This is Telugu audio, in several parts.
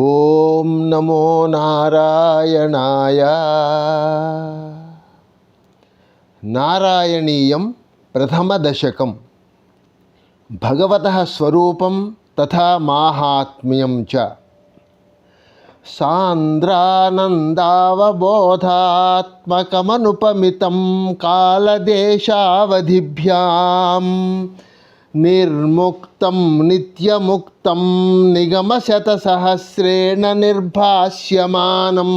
ఓం నమో నారాయణాయ నారాయణీయం ప్రథమదశకం భగవత స్వరూపం తథా మాహాత్మ్యం చ సాంద్రానందావబోధాత్మకమనుపమితం కాలదేశావధిభ్యాం నిర్ముక్తం నిత్యముక్తం నిగమశతసహస్రేణ నిర్భాష్యమానం.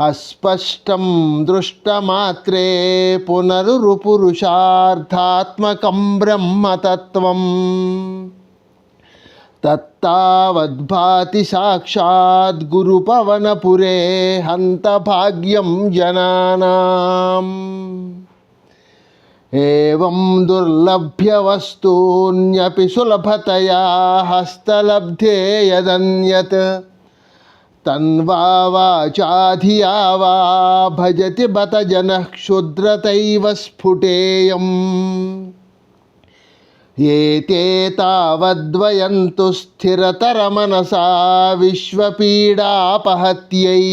అస్పష్టం దృష్టమాత్రే పునరుపురుషార్థాత్మకం బ్రహ్మతత్వం. తత్తావద్భాతి సాక్షాత్ గురుపవనపురే హంత భాగ్యం జనానాం. ఏం దుర్లభ్యవస్తూన్యపి సులభతయా హస్తలబ్ధే యదన్యత్ తన్వా వాచాధియా వా భజతి బత జన క్షుద్రతైవ స్ఫుటేయం. ఏతే తావద్వయంతు స్థిరతరమనసా విశ్వపీడాపహత్యై.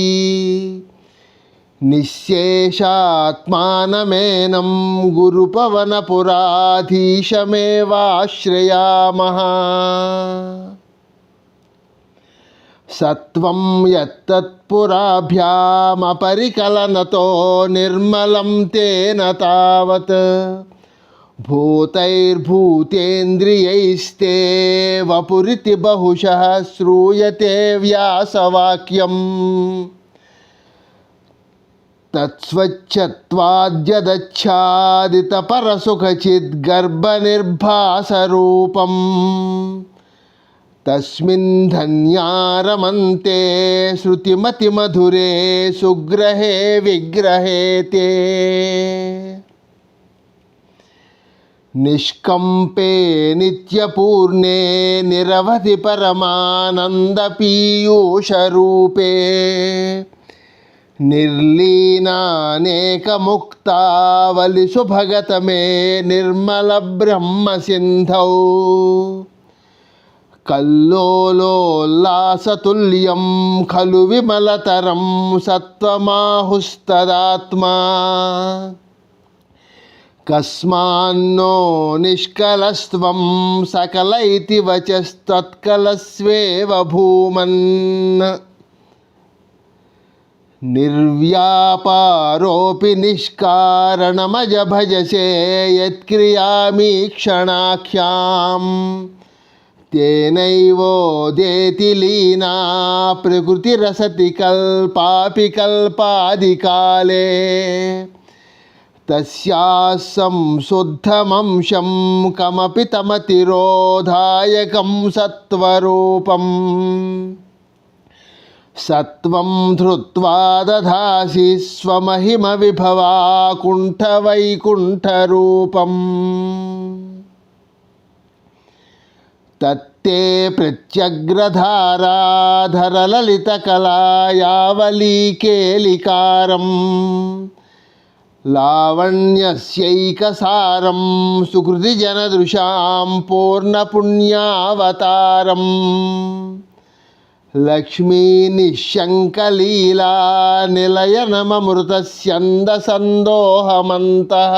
నిశ్శేషాత్మానమేనం గురుపవనపురాధీశమేవాశ్రయామः సత్వం యత్తత్పురాభ్యామపరికలనతో నిర్మలం తేన తావత్. భూతైర్భూతేంద్రియైస్తే వపురితి బహుశ శ్రూయతే వ్యాసవాక్యం. तत्स्वच्छत्वाद्यदच्छादितपरसुखचिद्गर्भनिर्भासरूपम्। तस्मिन् धन्या रमन्ते श्रुतिमतिमधुरे सुग्रहे विग्रहे ते निष्कम्पे नित्यपूर्णे निरवधि परमानन्दपीयूषरूपे నిర్లీనానేకముక్తావలిసు భగత నిర్మల బ్రహ్మ సింధౌ కల్లోలోల్లాసతుల్యం ఖలు విమలతరం సత్వమాహుస్తదాత్మా. కస్మాన్నో నిష్కలస్వం సకల ఇతి వచస్తత్కలస్వేవ భూమన్. निर्व्यापारोपि निष्कारणमज भजसे यत्क्रियामीक्षणाख्याम् तेनैवोदेति लीना प्रकृतिरसति कल्पापि कल्पादिकाले तस्याः संशुद्धमंशं कमपि तमतिरोधायकं सत्त्वरूपम्। సత్వం ధృత్వా దధాసి స్వమహిమ విభవా కుంఠవైకుంఠరూపం. తత్తే ప్రత్యగ్రధారాధరలలితకళాయావలీకేలికారం. లావణ్యస్యైకసారం సుకృతిజనదృశాం పూర్ణపుణ్యావతారం. లక్ష్మీ నిశంకలీలా నిలయనమమృతస్యందసందోహమంతః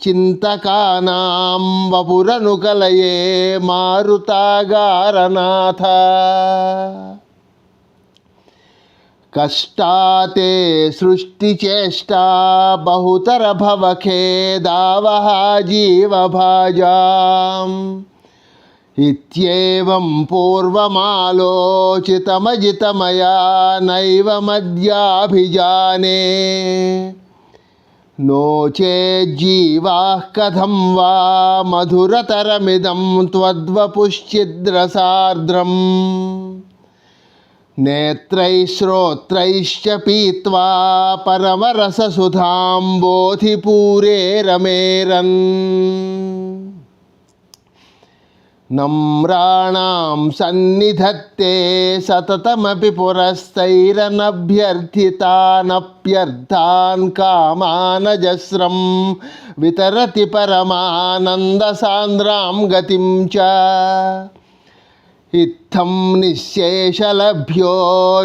సించత్సంచింతకానాం వపురనుకలయే మారుతాగారనాథ కష్టాతే సృష్టి సృష్టిచేష్టా బహుతర భవఖేదావహ జీవభాజాం इत्येवं पूर्वमालोचितमजितमया नैव मद्याभिजाने। नो चेज्जीवाः कथं वा मधुरतरमिदं त्वद्वपुश्चिद्रसार्द्रम्। नेत्रैः श्रोत्रैश्च पीत्वा परमरससुधां बोधिपूरे रमेरन् నమ్రాణాం సన్నిధత్తే సతతమపి పురస్థైరనభ్యర్థితానప్యర్థాన్ కామానజస్రం వితరతి పరమానందసాంద్రాం గతిం చ ఇత్థం నిశేషలభ్యో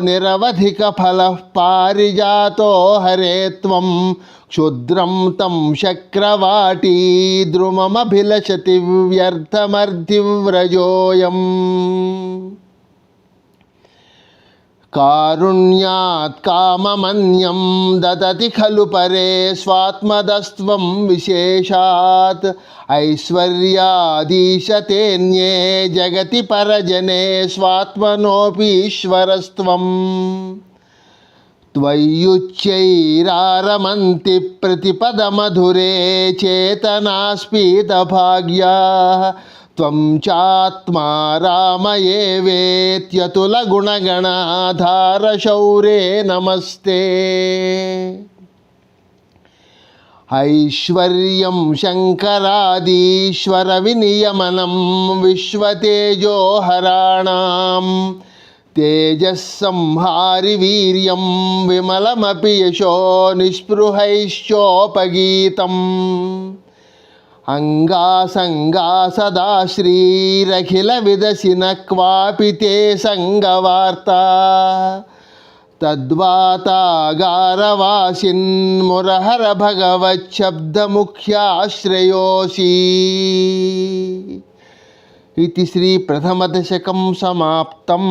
నిరవధిక ఫల పారిజాతో హరే త్వం. క్షుద్రం తం శక్రవాటీ ద్రుమమభిలషతి వ్యర్థమర్థివ్రజోయం. कारुण्यात् काममन्यं ददति खलु परे स्वात्मदस्त्वं विशेषात्। ऐश्वर्याधीशतेऽन्ये जगति परजने स्वात्मनोऽपीश्वरस्त्वम् त्वय्युच्चैरारमन्ति प्रतिपदमधुरे चेतनास्पीतभाग्याः। త్వం చాత్మా రామయే వేత్యతుల గుణగణాధార శౌరే నమస్తే ఐశ్వర్యం శంకరాదీశ్వర వినియమనం విశ్వతేజోహరాణం తేజస్సంహారి వీర్యం విమలమపి యశో నిస్పృహైశ్చోపగీతం అంగాసంగా సదా శ్రీరఖిల విదసిన క్వాపి తే సంగవార్త తద్వాతాగారవాసిన్మురహర భగవచ్చబ్దముఖ్యాశ్రయోసి ఇది శ్రీ ప్రథమదశకం సమాప్తం.